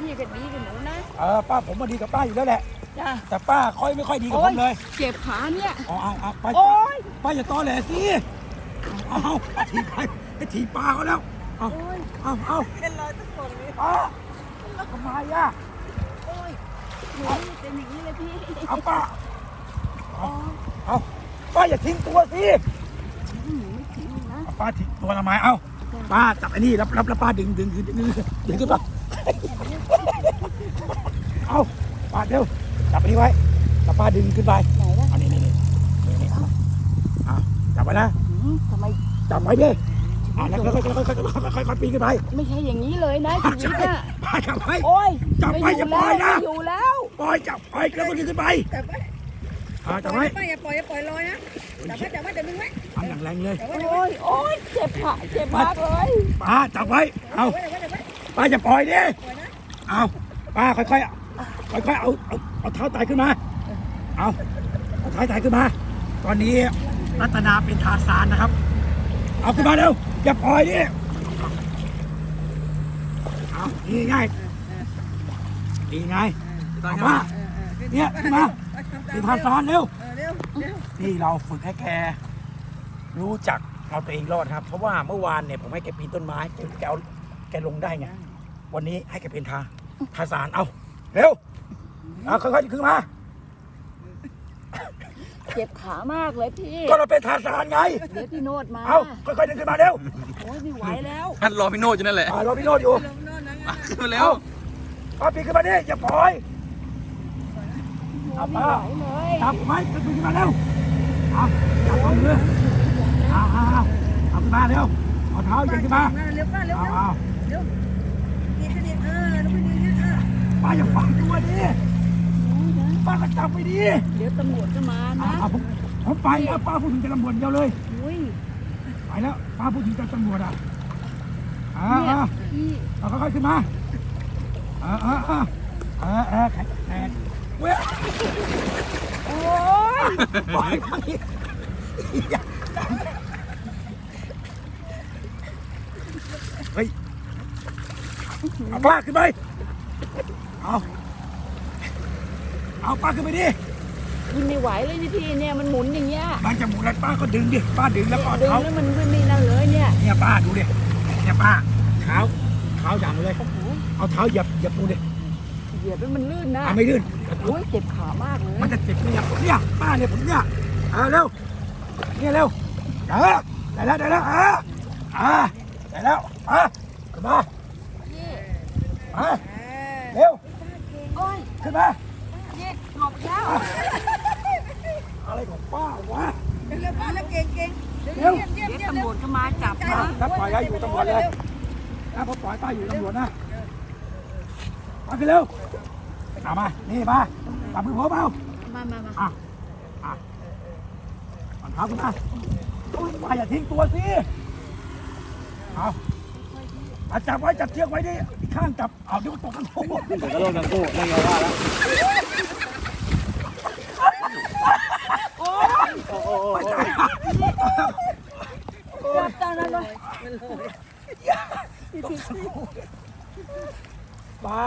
พี่ก็ดีกับหนูนะเออป้าผมมาดีกับป้าอยู่แล้วแหละ จ้าแต่ป้าค่อยไม่ค่อยดีกับผมเลยเจ็บขาเนี่ยเอาเอาเอาไปโอ๊ยป้าอย่าตอแหลสิเอาเอาเอาถีบไปไปถีบป้าเขาแล้วเอาโอ้ยเอาเอาเป็นรอยทุกคนเลยป้าทำไมอะโอ้ยหนูเป็นอย่างนี้เลยพี่เอาป้าอ๋อเอาป้าอย่าทิ้งตัวสิหนูไม่ทิ้งนะเอาป้าทิ้งตัวทำไมเอาป้าจับไอ้นี่แล้วแล้วแล้วป้าดึงดึงดึงดึงดึงดึงขึ้นมา เอาป้าเร็วจับไอ้นี่ไว้แล้วป้าดึงขึ้นไปไหนล่ะเอานี่นี่นี่นี่นี่เอาเอาจับไว้นะหืมทำไมจับไว้ดิอ่าแล้วค่อยๆค่อยๆค่อยๆค่อยๆค่อยๆปีนขึ้นไปไม่ใช่อย่างนี้เลยนะอะชีวิตใช่อะป้าจับไว้โอ้ยจับไว้ม่อย่าปล่อยนะไม่อยู่แล้วปล่อยจับปล่อยแล้วก็ดึงขึ้นไปจับไว้อ่าจับไว้ป้าอย่าปล่อยอย่าปล่อยลอยนะจับไว้จับไว้จับมึงไว้ทำอย่างแรงเลยจับไว้จับไว้โอ้ยโอ้ยเจ็บขาเจ็บมากเลยป้าจับไว้เอาจับไว้จับไว้ ป้าอย่าปล่อยดิเอาป้าค่อยๆค่อยๆเอาเอาเอาเท้าไต่ขึ้นมา เอาเอาเท้าไต่ขึ้นมา ตอนนี้รัตนาเป็นทาสานนะครับ เอาขึ้นมาเร็วอย่าปล่อยดิเอานี่ไงนี่ไงเอามาเนี่ยขึ้นมาทำตเป็นทาสานเร็วนี่เราฝึกให้แกรู้จักเอาตัวเองรอดครับ เพราะว่าเมื่อวานเนี่ยผมให้แกปีนต้นไม้แกแกเอาแกลงได้ไง วันนี้ให้แกเป็นทาทาสานเอาเร็วเอาค่อยๆขึ้นมา เจ็บขามากเลยพี่ ก็เราเป็นทาสานไง เดี๋ยวพี่โนดมาเอาค่อยๆเดินขึ้นมาเร็วโอ้ยไม่ไหวแล้วท่านรอพี่โน้ตอยู่นั่นแหละอ่ารอพี่โนดอยู่ลงนอนนะมาขึ้นมาแล้วเอาปีนขึ้นมาดิอย่าปล่อยเอาไม่ป้า Ờ. ไหวเลยจับไว้ขึ้นมาเร็วเอาจับเอามือเอาเอาเอาเอาขึ้นมาเร็วเอาเท้าเหยียดขึ้นมาเร็วป้าเร็วเอาเร็วเอา เร็วนี่ขึ้นนี่เออแล้วไปดีเนี่ยเออป้าอย่าฝังตัวดิป้าก็จับไปดิเดี๋ยวตำรวจจะมาอ่านะอ่าผมผมไปแล้วป้าพูดถึงจะตำรวจเดียวเลยอุ้ยไปแล้วป้าพูดถึงจะตำรวจอะอ่าเนี่ยอ่าพี่เอาค่อยๆขึ้นมาอ่าอ่าอ่าอ่าอ่าแขนแขนเว้ยโอ้ยปล่อยทางนี้เฮ้ย เอาป้าขึ้นไป เอาเอาป้าขึ้นไปดิ มันไม่ไหวเลยนี่พี่เนี่ยมันหมุนอย่างเงี้ยมันจะหมุนแล้วป้าก็ดึงดิ ป้าดึงแล้วก็ดึงเอาแล้วมันไม่มีนั่นเลยเนี่ย เนี่ยป้าดูดิ เนี่ยป้าเท้าเท้าอย่างเลยโอ้โหเอาเท้าเหยียบเหยียบดูดิเหยียบแล้วมันลื่นนะอ่าไม่ลื่นโอ้ยเจ็บขามากเลยมันจะเจ็บเนี่ยเนี่ยป้าเนี่ยผมเนี่ยเอาเร็วเนี่ยเร็วเออได้แล้วได้แล้วเอออ่าได้แล้วอะขึ้นมาพี่ อะเออเร็วโอ้ยขึ้นมาพี่หลบแล้วอะไรของป้าวะเร็วป้าเร็วเก่งเก่งเร็วเร็วเยี่ยมเยี่ยมเดี๋ยวเยี่ยมตำรวจก็มาจับนะถ้าปล่อยให้อยู่ตำรวจเลยถ้าพอปล่อยป้าอยู่ตำรวจนะมาขึ้นเร็วเอามา นี่มาจับมือผมเอามามามาอะอะเอาเท้าขึ้นมาโอ้ยป้าอย่าทิ้งตัวสิเอาเอาจับไว้จับเชือกไว้ดิอีก ข้างจับเอาเดี๋ยวตกกันโค้งกระโดดกันกู้ไม่ยอมว่าแล้วไม่ใช่จับตอนนั้นเลยป้า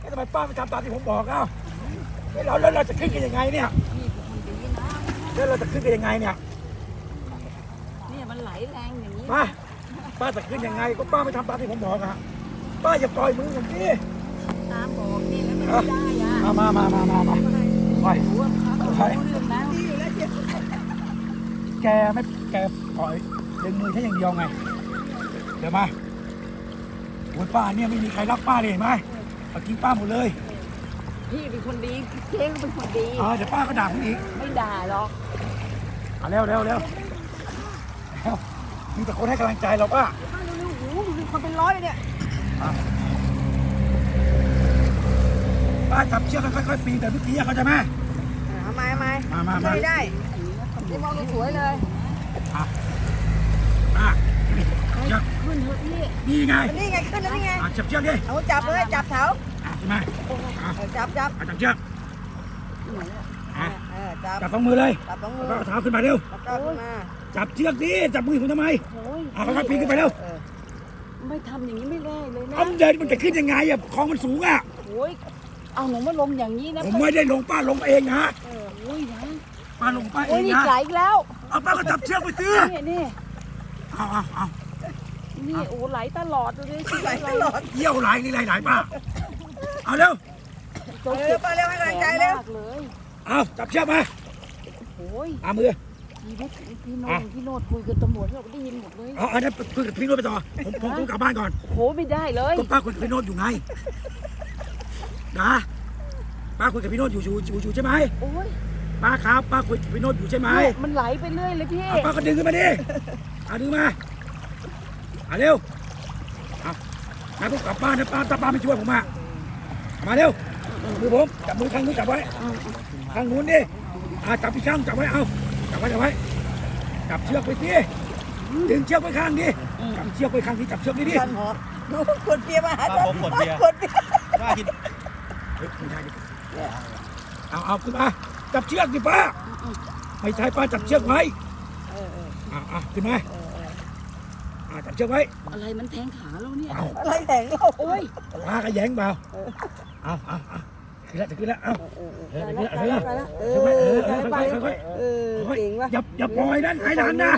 เอ๊ะทำไมป้าไม่ทำตามที่ผมบอกเอ้าเฮ้ยเราแล้วเราจะขึ้นกันยังไงเนี่ยพี่เป็นคนดีนะแล้วเราจะขึ้นกันยังไงเนี่ยเนี่ยมันไหลแรงอย่างนี้ป้าป้าจะขึ้นยังไงก็ป้าไม่ทำตามที่ผมบอกอะ ป้าอย่าปล่อยมือผมสิตามบอกนี่แล้วมันไม่ได้อะมามามามามามาปล่อยรู้ว่าเขารู้เรื่องแล้วแกไม่แกปล่อยดึงมือแค่อย่างเดียวไง เดี๋ยวมาโอ้ยป้าเนี่ยไม่มีใครรักป้าเลยเห็นไหมเอาทิ้งป้าหมดเลยพี่เป็นคนดีเจ๊ก็เป็นคนดีเออเดี๋ยวป้าก็ด่าผมอีกไม่ด่าหรอกเอาเร็วเร็วเร็วเร็วมีแต่คนให้กำลังใจเราป้าป้าเร็วๆโอ้โหมีคนเป็นร้อยเลยเนี่ย ป้าจับเชือกค่อยๆปีนแต่เมื่อกี้อะเขาใจะไหม เอาไม้เอาไม้มามามา ช่วยได้ได้มองดูสวยเลยอะป้าเชือกขึ้นเถอะพี่นี่ไงนี่ไงขึ้นแล้วนี่ไง อะจับเชือกดิเอาจับเลยจับเท้าอะใช่ไหมอะเออจับจับอะจับเชือกอะเออจับจับสองมือเลยจับสองมืแล้อวก็เอาเท้าขึ้นมาเร็ว แล้วก็ขึ้นมาจับเชือกดิจับมือผมทำไมโอ้ยอะค่อยๆปีนขึ้นไปเร็วออ ไม่ทำอย่างนี้ไม่ได้เลยนะเอาเดินมันจะขึ้นยังไงอะคลองมันสูงอะโอ้ยเอาหนูมาลงอย่างนี้นะผมไม่ได้ลงป้าลงเองนะโอ้ยนะป้าลงป้าเอโอ้ยงนี่นะไหลอีกแล้วเอาป้าก็จับเชือกไปซื้อนี่นี่เอาเอาเอานี่โอ้ไหลตลอดเลยสิไหลตลอดเยี่ยวไหลนี่ไหลไหลป้าเอาเร็วตัวเอเจ็อบป้าเร็วให้กำลังใจเร็ว มากเลยเอาจับเชือกมาโอ้ยเอามือ ชีวิตพี่โนดพี่โนดคุยกับตำรวจเราก็ได้ยินหมดเลยเอาอันนั้นคุยกับพี่โน้ตไปต่อ ผมผมผมกลับบ้านก่อนโหไม่ได้เลยก็ป้าคุยกับพี่โน้ตอยู่ไงนะป้าคุยกับพี่โน้ตอยู่อยู่อยู่อยู่ใช่ไหมโอ้ยป้าครับป้าคุยกับพี่โน้ตอยู่ใช่ไหมเนี่ยมันไหลไปเรื่อยเลยพี่เอาป้าก็ดึงขึ้นมาดิเอาดึงมาเอาเร็วเอามาปุ๊บกลับบ้านนะป้าถ้าป้าไม่ช่วยผมมาเอามาเร็วมือผมจับมือข้างนู้นจับไว้ข้างนู้นดิอ่าจับอีกข้างจับไว้เอา จับไว้จับไว้จับเชือกไปสิดึงเชือกไปข้างดิจับเชือกไปข้างดิจับเชือกนี่ดิท่านหมอดูกดเบียร์มาหาป้าผมกดเบียร์กดเบียร์ว่ากินเฮ้ยไม่ได้ดิเอาเอาขึ้นมาจับเชือกดิป้าไม่ใช่ป้าจับเชือกไว้เอาเอาขึ้นมาเอาจับเชือกไว้อะไรมันแทงขาเราเนี่ย เอาอะไรแข็งเราโอ้ย ป้าก็แย้งเปล่าเอาเอาเอา ขึ้นล้วจะขึ้นล้วเอ้าเออขึ้นละเออเออเออค่อยๆค่อยๆเออเก่งว่ะอย่าอย่าปล่อยนั่นไอ้หลานนะ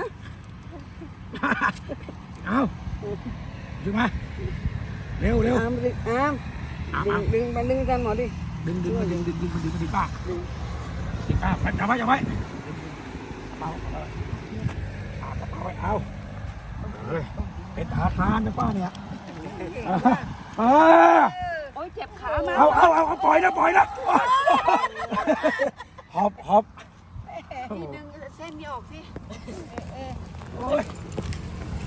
เอาอยู่มาเร็วเร็วอามดึงอามดึงดึงดึงกันหมอดิดึงดึงดึงดึงดึงดึงดึงป้าดึงป้าไปจับไว้จับไว้เอาเอาจับไว้เอาเป็นทาทานนะป้าเนี่ยเออ เจ็บขามากเอาเอาเอาเอาปล่อยนะปล่อยนะหอบหอบพี่ดึงเส้นนี้ออกสิโอ้ย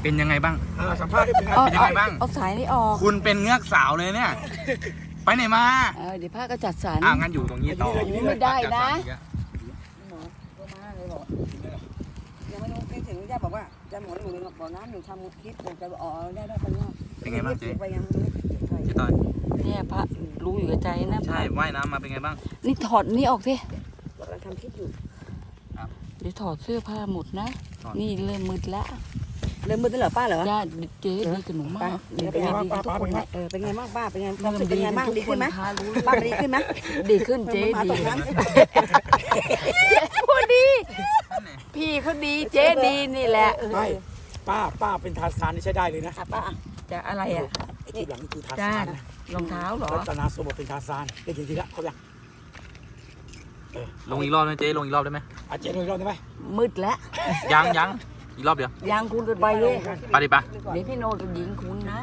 เป็นยังไงบ้าง อ่าสัมภาษณ์ได้เป็นไงเป็นยังไงบ้าง เอาสายนี้ออกคุณเป็นเงือกสาวเลยเนี่ย ไปไหนมาเออเดี๋ยวผ้าก็จัดสรรอ้าวงั้นอยู่ตรงนี้ต่อไม่ได้นะยังไม่รู้ไปถึงย่าบอกว่าจะหมอหนูบอกน้ำหนูทำคลิปหนูจะอ๋อได้ได้ไปเนาะเป็นไงบ้างเจ๊ ไปยังไม่รู้ เจ๊ต้อยเนี่ยพระรู้อยู่กับใจนะใช่ว่ายน้ำมาเป็นไงบ้างนี่ถอดนี่ออกสิบอกเราทำคลิปอยู่เดี๋ยวถอดเสื้อผ้าหมดนะถอดนี่เริ่มมืดแล้วเริ่มมืดแล้วเหรอป้าเหรอญาติเจ๊ดีกับหนูมากเดี๋ยวไปดีไงกับทุกคนนะเออเป็นไงบ้างป้าเป็นไงคเริ่วามมรู้สึกเป็นไงบ้างดีขึ้นไหมพารู้ป้าดีขึ้นไหมดีขึ้นเจ๊หมาดีตกน้ำเจ๊พูดดี พี่เขาดีเจ๊ดีนี่แหละไม่ป้าป้าเป็นทาสานนี่ใช้ได้เลยนะอะป้าอะจะอะไรอะ ไอ้ที่หลังนี่คือทาจ้าสานนะรองเท้าเหรอ รัตนาสมบัติเป็นทาสานได้ยินทีละเขายังลงอีกรอบไหมเจ๊ลงอีกรอบได้ไหมอาเจนอีกรอบได้ไหมมืดแล้วยังยังอีกรอบเดียวยังคุณจะไปเลยไปดิปะเดี๋ยวพี่โนจะยิงคุณนะ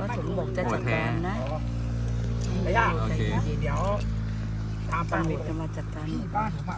พระสงฆ์บอกจะจัดการนะไม่ยากโอเค เดี๋ยวตามตำรตำรววจจจะมาจัดการบ้านผมอะ